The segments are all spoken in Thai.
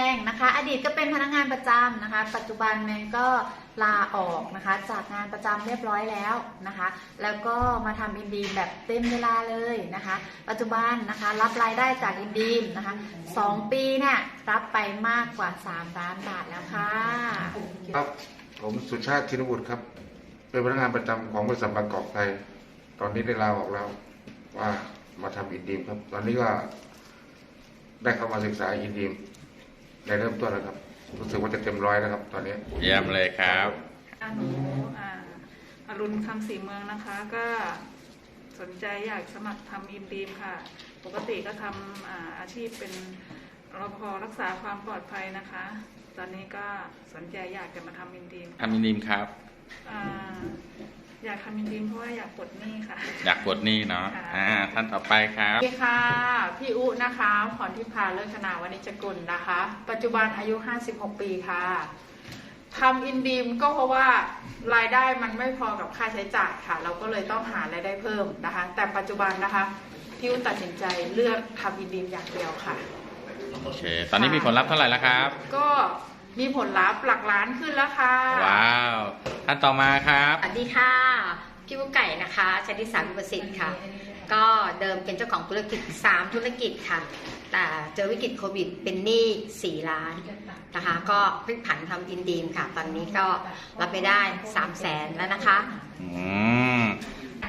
แงนะคะ อดีตก็เป็นพนักงานประจำนะคะ ปัจจุบันแมงก็ลาออกนะคะ จากงานประจำเรียบร้อยแล้วนะคะ แล้วก็มาทำอินดีมแบบเต็มเวลาเลยนะคะ ปัจจุบันนะคะรับรายได้จากอินดีมนะคะสองปีเนี่ยรับไปมากกว่า3ล้านบาทแล้วค่ะ ครับ ผมสุชาติชินบุตรครับ เป็นพนักงานประจำของบริษัทบางกอกไทย ตอนนี้ได้ลาออกแล้ว ว่ามาทำอินดีมครับ ตอนนี้ก็ได้เข้ามาศึกษาอินดีม ในเริ่มต้นแล้วครับ รู้สึกว่าจะเต็มร้อยแล้วครับ ตอนนี้ เยี่ยมเลยครับอ่าหนูอ่าอรุณคำศรีเมืองนะคะ ก็สนใจอยากสมัครทำอินดีมค่ะ ปกติก็ทำอาอาชีพเป็นรปภรักษาความปลอดภัยนะคะ ตอนนี้ก็สนใจอยากจะมาทำอินดีมทำอินดีมครับ อ่า อยากทำอินดีมเพราะว่าอยากปลดหนี้ค่ะ อยากปลดหนี้เนาะค่ะอ่าท่านต่อไปครับ สวัสดีค่ะ พี่อุนะคะพรทิพาเลิศนาวณิจกุลนะคะ ปัจจุบันอายุ 56 ปีค่ะทำอินดีมก็เพราะว่ารายได้มันไม่พอกับค่าใช้จ่ายค่ะ เราก็เลยต้องหารายได้เพิ่มนะคะ แต่ปัจจุบันนะคะพี่อุตัดสินใจเลือกทำอินดีมอย่างเดียวค่ะ โอเค ตอนนี้มีผลลัพธ์เท่าไหร่แล้วครับ ก็มีผลลัพธ์หลักล้านขึ้นแล้วค่ะ ว้าว ท่านต่อมาครับ สวัสดีค่ะ พี่กุ๊กไก่นะคะชนิสาวิประสิทธิ์ค่ะ ก็เดิมเป็นเจ้าของธุรกิจ 3 ธุรกิจค่ะ แต่เจอวิกฤตโควิดเป็นหนี้4ล้านนะคะ ก็พลิกผันทำอินดีมค่ะ ตอนนี้ก็รับไปได้3 0 0แสนแล้วนะคะอืม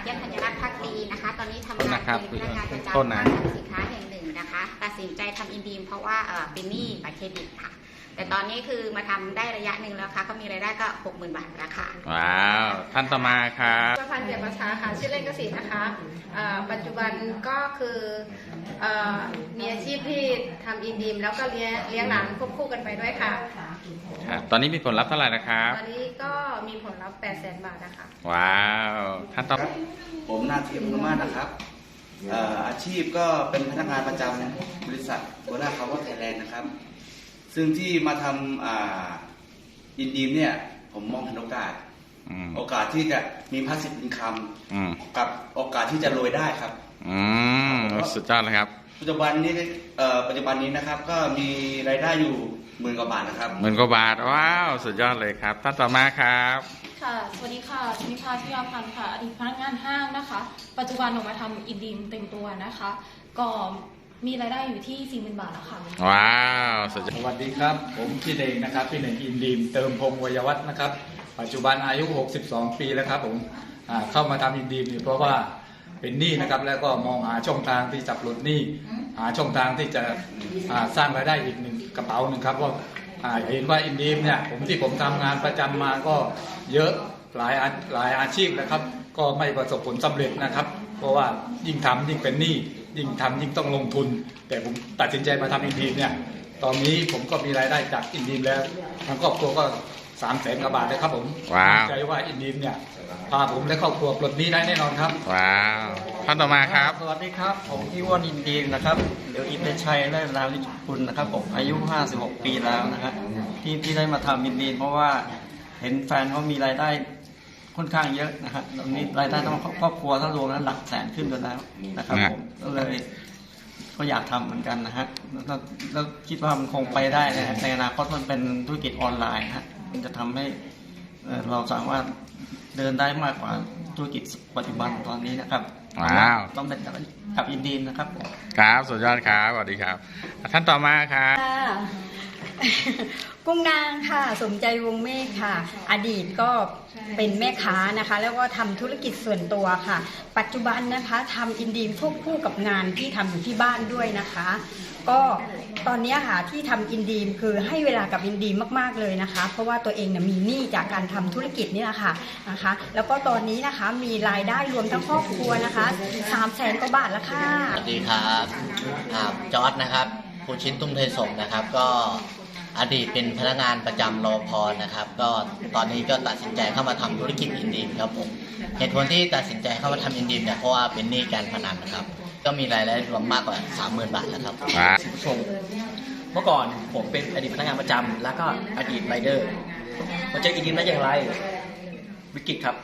เยี่ยมธัญรัตน์พักดีนะคะ ตอนนี้ทำงานนะครับเป็นพนักงานประต้นจำนะห้างสรรพสินค้าแห่งหนึ่งนะคะ ตัดสินใจทำอินดีมเพราะว่าเอ่อเป็นหนี้บัตรเครดิตค่ะ แต่ตอนนี้คือมาทำได้ระยะหนึ่งแล้วค่ะก็มีรายได้ก็60,000บาทแล้วค่ะว้าวท่านต่อมาครับประพันธ์เกียรติประชาค่ะชื่อเล่นกสินนะคะอ่าปัจจุบันก็คือเอ่อมีอาชีพที่ทำอินดีมแล้วก็เลี้ยงเลี้ยงหลานควบคู่กันไปด้วยค่ะครับตอนนี้มีผลลัพธ์เท่าไหร่นะครับตอนนี้ก็มีผลลัพธ์8 0 0 0 0 0บาทนะคะว้าวท่านต่อครับผมนาทีอนุมาตนะครับเอ่ออาชีพก็เป็นพนักงานประจำบริษัทโกล่าคาร์บอนไทยแลนด์นะครับ ซึ่งที่มาทำอ่าอินดีมเนี่ย ผมมองเห็นโอกาส อืม โอกาสที่จะมีพาสซีฟอินคัมอืม กับโอกาสที่จะรวยได้ครับ อืมสุดยอดเลยครับปัจจุบันนี้เอ่อปัจจุบันนี้นะครับ ก็มีรายได้อยู่หมื่นกว่าบาทนะครับ หมื่นกว่าบาท ว้าว สุดยอดเลยครับท่านต่อมาครับ ค่ะ สวัสดีค่ะ ชนิพาชยาพันธ์ค่ะ อดีตพนักงานห้างนะคะ ปัจจุบันออกมาทำอินดีมเต็มตัวนะคะ ก็ มีรายได้อยู่ที่ 40,000 บาทแล้วค่ะ ว้าวสุดยอด สวัสดีครับ ผมพี่เน่งนะครับพี่เน่งอินดีมเติมพงศ์วยวัฒน์นะครับ ปัจจุบันอายุ 62 ปีแล้วครับผมอ่าเข้ามาทำอินดีมเนี่ยเพราะว่าเป็นหนี้นะครับ แล้วก็มองหาช่องทางที่จะปลดหนี้หาช่องทางที่จะอ่าสร้างรายได้อีกหนึ่งกระเป๋าหนึ่งครับว่าอ่าเห็นว่าอินดีมเนี่ยผมที่ผมทำงานประจำมาก็เยอะหลายอาหลายอาชีพนะครับ ก็ไม่ประสบผลสำเร็จนะครับ เพราะว่ายิ่งทำยิ่งเป็นหนี้ ยิ่งทำยิ่งต้องลงทุน แต่ผมตัดสินใจมาทำอินดีมเนี่ยตอนนี้ผมก็มีรายได้จากอินดีมแล้วทางครอบครัวก็สามแสนกว่าบาทเลยครับผมว้าวมั่นใจว่าอินดีมเนี่ยพาผมและครอบครัวปลดหนี้ได้แน่นอนครับว้าวท่านต่อมาครับ สวัสดีครับผมพี่อ้วนอินดีมนะครับเดี๋ยวอินเดชัยเลิศลาวิจคุณนะครับผมอายุ 56 ปีแล้วนะครับที่ที่ได้มาทำอินดีมเพราะว่าเห็นแฟนเขามีรายได้ ค่อนข้างเยอะนะครับตอนนี้รายได้ทั้งครอบครัวถ้ารวมแล้วหลักแสนขึ้นไปแล้วนะครับนะผมก็เลยก็อยากทำเหมือนกันนะฮะแล้วก็แล้วคิดว่ามันคงไปได้นะฮะในอนาคตมันเป็นธุรกิจออนไลน์ฮะมันจะทำให้เอ่อเราสามารถเดินได้มากกว่าธุรกิจปัจจุบันตอนนี้นะครับว้าวต้องเป็นกับอินดีนนะครับครับสุดยอดครับสวัสดีครับ ท่านต่อมาครับค่ะ กุ้งนางค่ะสมใจวงเมฆค่ะ อดีตก็เป็นแม่ค้านะคะ แล้วก็ทำธุรกิจส่วนตัวค่ะ ปัจจุบันนะคะทำอินดีมควบคู่กับงานที่ทำอยู่ที่บ้านด้วยนะคะ ก็ตอนนี้ค่ะที่ทำอินดีมคือให้เวลากับอินดีมมาก ๆเลยนะคะ เพราะว่าตัวเองเนี่ยมีหนี้จากการทำธุรกิจนี่แหละค่ะนะคะ แล้วก็ตอนนี้นะคะมีรายได้รวมทั้งครอบครัวนะคะ3 0 0แสนกว่าบาทแล้วค่ะสวัสดีครับจอร์ดนะครับภูชินตุ้มเทยสมนะครับก็ อดีตเป็นพนักงานประจำรอพอนะครับ ก็ตอนนี้ก็ตัดสินใจเข้ามาทำธุรกิจอินดีมครับผมเหตุผลที่ตัดสินใจเข้ามาทำอินดีมเนี่ยเพราะว่าเป็นหนี้การพนันนะครับ ก็มีรายได้รวมมากกว่า 30,000 บาทแล้วครับว้าวชมเมื่อก่อนผมเป็นอดีตพนักงานประจำแล้วก็อดีตไรเดอร์มาเจออินดีมได้อย่างไร วิกฤตครับ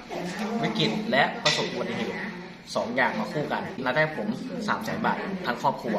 วิกฤตและประสบอุบัติเหตุสองอย่างมาคู่กันรายได้ผม3 0 0 0 0 0บาททั้งครอบครัว